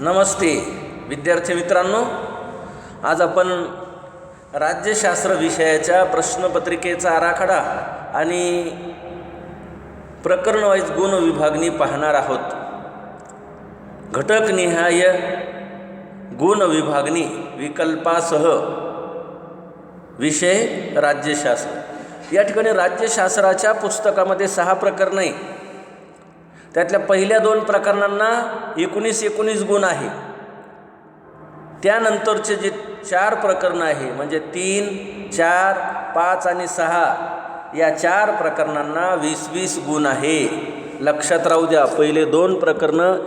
नमस्ते विद्यार्थी मित्रांनो. आज आपण राज्यशास्त्र विषयाच्या प्रश्नपत्रिकेचा आराखडा आणि प्रकरणवाईज गुण विभागणी पाहणार आहोत. घटकनिहाय गुण विभागणी विकल्पासह विषय राज्यशास्त्र. या ठिकाणी राज्यशास्त्राच्या पुस्तकामध्ये सहा प्रकरणं आहे त्यातल्या पहिल्या दोन प्रकरणांना एकोणीस एकोणीस गुण आहे. त्यानंतरचे जे चार प्रकरणं आहे म्हणजे तीन चार पाच आणि सहा या चार प्रकरणांना वीस वीस गुण आहे. लक्षात राहू द्या पहिले दोन प्रकरणं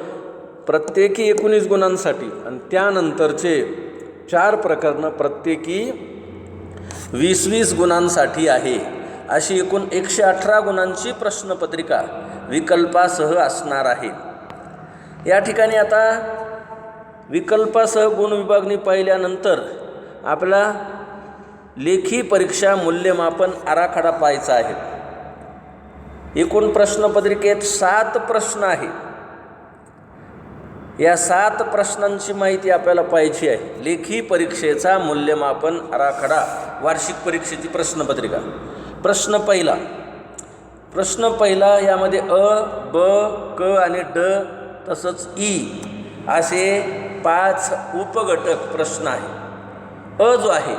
प्रत्येकी एकोणीस गुणांसाठी आणि त्यानंतरचे चार प्रकरणं प्रत्येकी वीस वीस गुणांसाठी आहे. अशी एकूण एकशे अठरा गुणांची प्रश्नपत्रिका विकल्पासह असणार आहे. या ठिकाणी आता विकल्पासह गुण विभागणी पाहिल्यानंतर आपला लेखी परीक्षा मूल्यमापन आराखडा पाहायचा आहे. एकूण प्रश्नपत्रिकेत सात प्रश्न आहे. या सात प्रश्नांची माहिती आपल्याला पाहिजे आहे. लेखी परीक्षेचा मूल्यमापन आराखडा वार्षिक परीक्षेची प्रश्नपत्रिका. प्रश्न पहिला. प्रश्न पहिला यामध्ये अ ब क आणि ड तसंच ई असे पाच उपघटक प्रश्न आहे अ जो आहे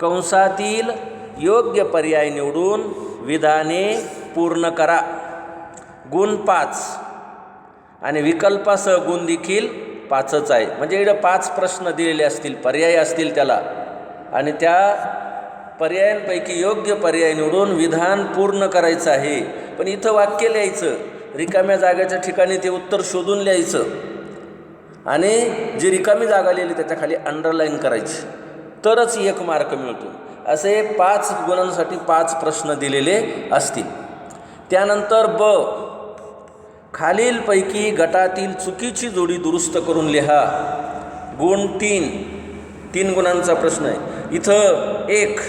कंसातील योग्य पर्याय निवडून विधाने पूर्ण करा. गुण पाच आणि विकल्पासह गुण देखील पाचच आहे म्हणजे इकडं पाच प्रश्न दिलेले असतील पर्याय असतील त्याला. आणि त्या पर्यायांपैकी योग्य पर्याय निवडून विधान पूर्ण करायचं आहे. पण इथं वाक्य लिहायचं. रिकाम्या जागेच्या ठिकाणी ते उत्तर शोधून लिहायचं. आणि जी रिकामी जागा लिहिली त्याच्याखाली अंडरलाईन करायची. तरच एक मार्क मिळतो. असे पाच गुणांसाठी पाच प्रश्न दिलेले असतील. त्यानंतर ब. खालीलपैकी गटातील चुकीची जोडी दुरुस्त करून लिहा. गुण तीन. तीन गुणांचा प्रश्न आहे. इथं एक.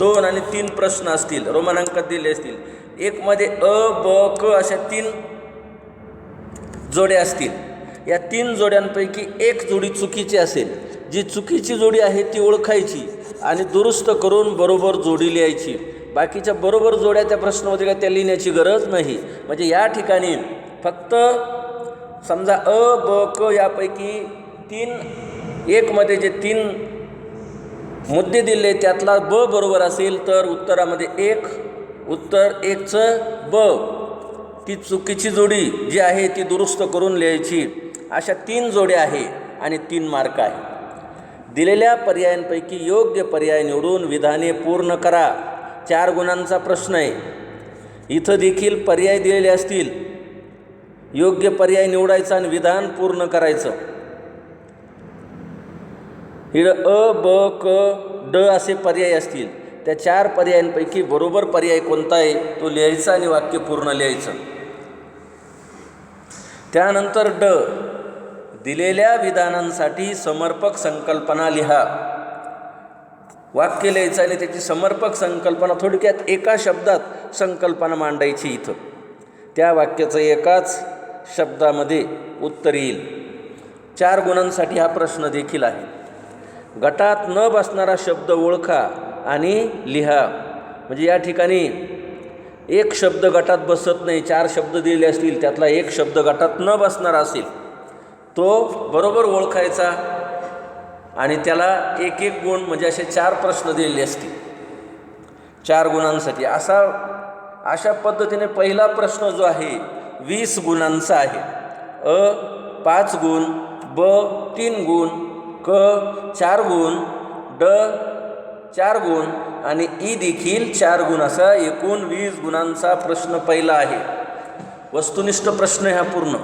दोन आणि तीन प्रश्न असतील रोमानांकात दिले असतील. एकमध्ये अ ब क अशा तीन जोड्या असतील. या तीन जोड्यांपैकी एक जोडी चुकीची असेल. जी चुकीची जोडी आहे ती ओळखायची आणि दुरुस्त करून बरोबर जोडी लिहायची. बाकीच्या बरोबर जोड्या त्या प्रश्नामध्ये काय त्या लिहिण्याची गरज नाही. म्हणजे या ठिकाणी फक्त समजा अ ब क यापैकी तीन एकमध्ये जे तीन मुद्दे दिले त्यातला ब बरोबर असेल तर उत्तरामध्ये एक उत्तर एकचं ब. ती चुकीची जोडी जी आहे ती दुरुस्त करून लिहायची. अशा तीन जोड्या आहे आणि तीन मार्क आहे. दिलेल्या पर्यायांपैकी योग्य पर्याय निवडून विधाने पूर्ण करा. चार गुणांचा प्रश्न आहे. इथं देखील पर्याय दिलेले असतील. योग्य पर्याय निवडायचा आणि विधान पूर्ण करायचं. इकडं अ ब क ड असे पर्याय असतील. त्या चार पर्यायांपैकी बरोबर पर्याय कोणता आहे? तो लिहायचा आणि वाक्य पूर्ण लिहायचं. त्यानंतर ड. दिलेल्या विधानांसाठी समर्पक संकल्पना लिहा. वाक्य लिहायचं आणि त्याची समर्पक संकल्पना थोडक्यात एका शब्दात संकल्पना मांडायची इथं. त्या वाक्याचं एकाच शब्दामध्ये उत्तर येईल. चार गुणांसाठी हा प्रश्न देखील आहे. गटात न बसणारा शब्द ओळखा आणि लिहा. म्हणजे या ठिकाणी एक शब्द गटात बसत नाही चार शब्द दिलेले असतील त्यातला एक शब्द गटात न बसणारा असेल तो बरोबर ओळखायचा आणि त्याला एक एक गुण म्हणजे असे चार प्रश्न दिलेले असतील. चार गुणांसाठी. असा अशा पद्धतीने पहिला प्रश्न जो आहे वीस गुणांचा आहे. अ पाच गुण ब तीन गुण क चार गुण ड चार गुण आणि ई देखील चार गुण असा एकूण वीस गुणांचा प्रश्न पहिला आहे. वस्तुनिष्ठ प्रश्न हा पूर्ण.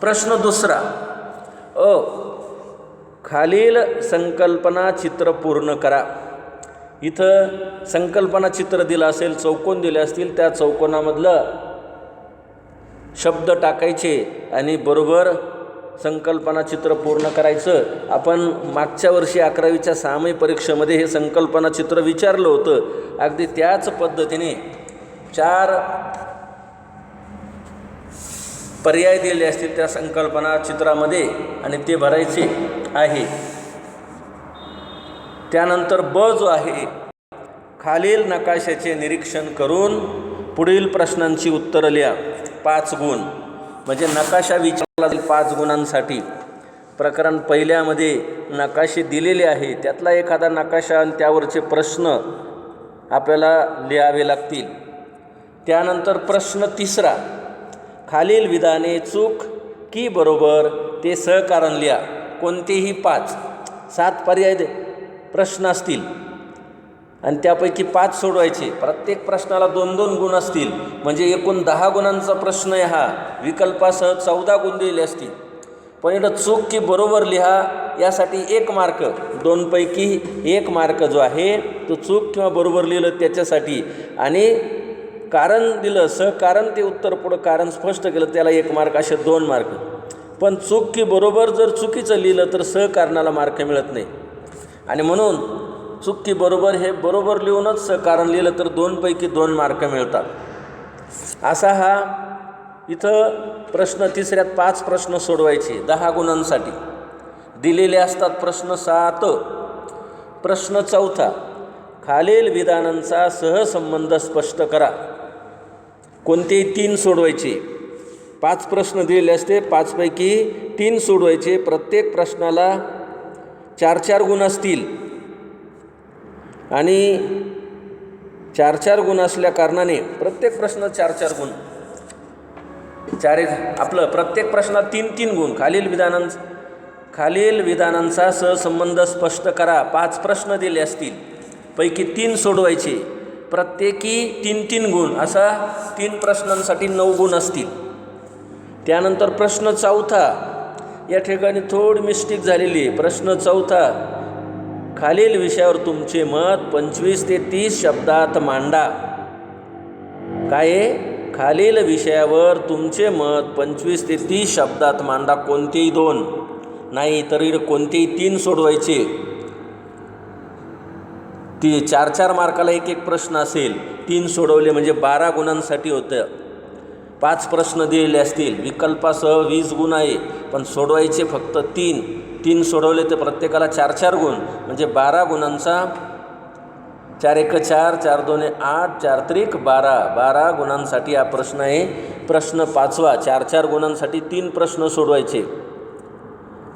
प्रश्न दुसरा अ खालील संकल्पना चित्र पूर्ण करा. इथं संकल्पना चित्र दिलं असेल चौकोन दिले असतील त्या चौकोनामधलं शब्द टाकायचे आणि बरोबर संकल्पना चित्र पूर्ण करायचं. आपण मागच्या वर्षी अकरावीच्या सामायी परीक्षेमध्ये हे संकल्पना चित्र विचारलं होतं. अगदी त्याच पद्धतीने चार पर्याय दिले असतील त्या संकल्पना चित्रामध्ये आणि ते भरायचे आहे. त्यानंतर ब जो आहे खालील नकाशाचे निरीक्षण करून पुढील प्रश्नांची उत्तरं लिहा. पाच गुण. म्हणजे नकाशा विचारला जाईल पाच गुणांसाठी. प्रकरण पहिल्यामध्ये नकाशे दिलेले आहे. त्यातला एखादा नकाशा आणि त्यावरचे प्रश्न आपल्याला लिहावे लागतील. त्यानंतर प्रश्न तिसरा. खालील विधाने चूक की बरोबर ते सहकारण लिहा. कोणतेही पाच. सात पर्याय दे- प्रश्न असतील. आणि त्यापैकी पाच सोडवायचे. प्रत्येक प्रश्नाला दोन दोन गुण असतील. म्हणजे एकूण दहा गुणांचा प्रश्न आहे हा. विकल्पासह चौदा गुण दिलेले असतील. पण इथं चूक की बरोबर लिहा यासाठी एक मार्क. दोनपैकी एक मार्क जो आहे तो चूक किंवा बरोबर लिहिलं त्याच्यासाठी. आणि कारण दिलं सहकारण ते उत्तर पुढं कारण स्पष्ट केलं त्याला एक मार्क असे दोन मार्क. पण चूक की बरोबर जर चुकीचं लिहिलं तर सहकारणाला मार्क मिळत नाही. आणि म्हणून चूक की बरोबर हे बरोबर लिहूनच कारण लिहिलं तर दोनपैकी दोन मार्क मिळतात. असा हा इथं प्रश्न तिसऱ्यात पाच प्रश्न सोडवायचे दहा गुणांसाठी. दिलेले असतात प्रश्न सात. प्रश्न चौथा खालील विधानांचा सहसंबंध स्पष्ट करा. कोणतेही तीन सोडवायचे. पाच प्रश्न दिलेले असते पाचपैकी तीन सोडवायचे. प्रत्येक प्रश्नाला चार चार गुण असतील. आणि चार चार गुण असल्या कारणाने प्रत्येक प्रश्न चार चार गुण. चार एक आपलं प्रत्येक प्रश्नात तीन तीन गुण. खालील विधानां खालील विधानांचा सहसंबंध स्पष्ट करा. पाच प्रश्न दिले असतील. पैकी तीन सोडवायचे. प्रत्येकी तीन तीन गुण. असा तीन प्रश्नांसाठी नऊ गुण असतील. त्यानंतर प्रश्न चौथा. या ठिकाणी थोडी मिस्टेक झालेली आहे. प्रश्न चौथा. खालील विषयावर तुमचे मत पंचवीस ते तीस शब्दात मांडा. काय खालील विषयावर तुमचे मत पंचवीस ते तीस शब्दात मांडा. कोणतेही दोन. नाही तरी कोणतेही तीन सोडवायचे. ती चार चार मार्काला एक एक प्रश्न असेल. तीन सोडवले म्हणजे बारा गुणांसाठी होतं. पाच प्रश्न दिलेले असतील. विकल्पासह वीस गुण आहे. पण सोडवायचे फक्त तीन. तीन सोडवले तर प्रत्येकाला चार चार गुण. म्हणजे बारा गुणांचा चार एक चार चार दोन आठ चार त्रिक बारा. बारा गुणांसाठी हा प्रश्न आहे. प्रश्न पाचवा चार चार गुणांसाठी तीन प्रश्न सोडवायचे.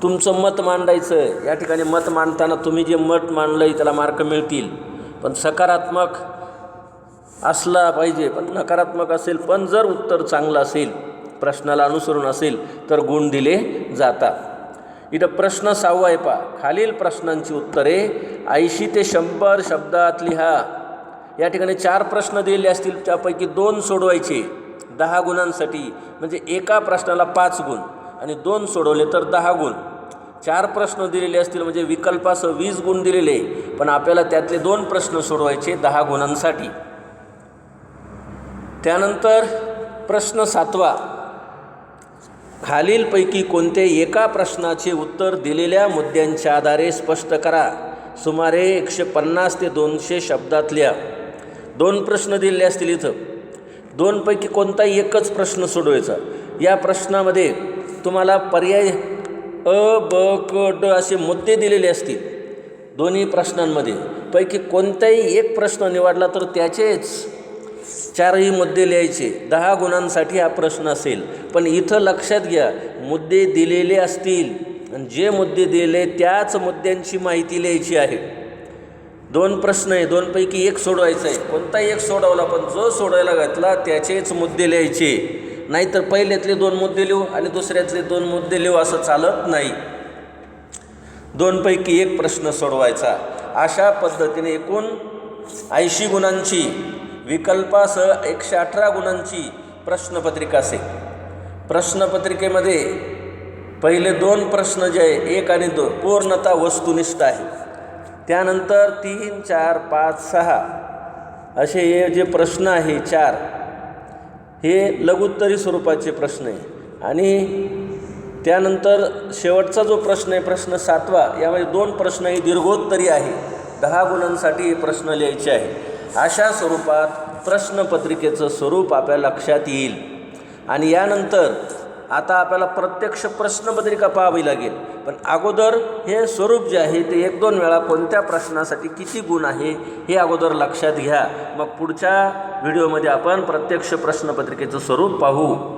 तुमचं मत मांडायचं. या ठिकाणी मत मांडताना तुम्ही जे मत मांडलं आहे त्याला मार्क मिळतील. पण सकारात्मक असला पाहिजे पण नकारात्मक असेल पण जर उत्तर चांगलं असेल प्रश्नाला अनुसरून असेल तर गुण दिले जातात. इथं प्रश्न सहावा आहे पा खालील प्रश्नांची उत्तरे ऐंशी ते शंभर शब्दात लिहा. या ठिकाणी चार प्रश्न दिलेले असतील त्यापैकी दोन सोडवायचे. दहा गुणांसाठी म्हणजे एका प्रश्नाला पाच गुण आणि दोन सोडवले तर दहा गुण. चार प्रश्न दिलेले असतील म्हणजे विकल्पासह वीस गुण दिलेले. पण आपल्याला त्यातले दोन प्रश्न सोडवायचे दहा गुणांसाठी. त्यानंतर प्रश्न सातवा. खालीलपैकी कोणते एका प्रश्नाचे उत्तर दिलेल्या मुद्द्यांच्या आधारे स्पष्ट करा. सुमारे एकशे पन्नास ते दोनशे शब्दातल्या दोन प्रश्न दिलेले असतील इथं. दोनपैकी कोणताही एकच प्रश्न सोडवायचा. या प्रश्नामध्ये तुम्हाला पर्याय अ ब क ड असे मुद्दे दिलेले असतील दोन्ही प्रश्नांमध्ये. पैकी कोणताही एक प्रश्न निवडला तर त्याचेच चारही मुद्दे लिहायचे. दहा गुणांसाठी हा प्रश्न असेल. पण इथं लक्षात घ्या मुद्दे दिलेले असतील. आणि जे मुद्दे दिले त्याच मुद्द्यांची माहिती लिहायची आहे. दोन प्रश्न आहे. दोनपैकी एक सोडवायचा आहे. कोणताही एक सोडवला पण जो सोडवायला घातला त्याचेच मुद्दे लिहायचे. नाहीतर पहिल्यातले दोन मुद्दे लिहू आणि दुसऱ्यातले दोन मुद्दे लिहू असं चालत नाही. दोनपैकी एक प्रश्न सोडवायचा. अशा पद्धतीने एकूण ऐंशी गुणांची विकल्पासह एकशे अठरा गुणांची प्रश्नपत्रिका असेल. प्रश्नपत्रिकेमध्ये पहिले दोन प्रश्न जे आहे एक आणि दोन पूर्णता वस्तुनिष्ठ आहे. त्यानंतर तीन चार पाच सहा असे हे जे प्रश्न आहे चार हे लघुत्तरी स्वरूपाचे प्रश्न आहे. आणि त्यानंतर शेवटचा जो प्रश्न आहे प्रश्न सातवा यामध्ये दोन प्रश्न हे दीर्घोत्तरी आहे. दहा गुणांसाठी हे प्रश्न लिहायचे आहे. अशा स्वरूपात प्रश्नपत्रिकेचं स्वरूप आपल्या लक्षात येईल. आणि यानंतर आता आपल्याला प्रत्यक्ष प्रश्नपत्रिका पाहावी लागेल. पण अगोदर हे स्वरूप जे आहे ते एक दोन वेळा कोणत्या प्रश्नासाठी किती गुण आहे हे अगोदर लक्षात घ्या. मग पुढच्या व्हिडिओमध्ये आपण प्रत्यक्ष प्रश्नपत्रिकेचं स्वरूप पाहू.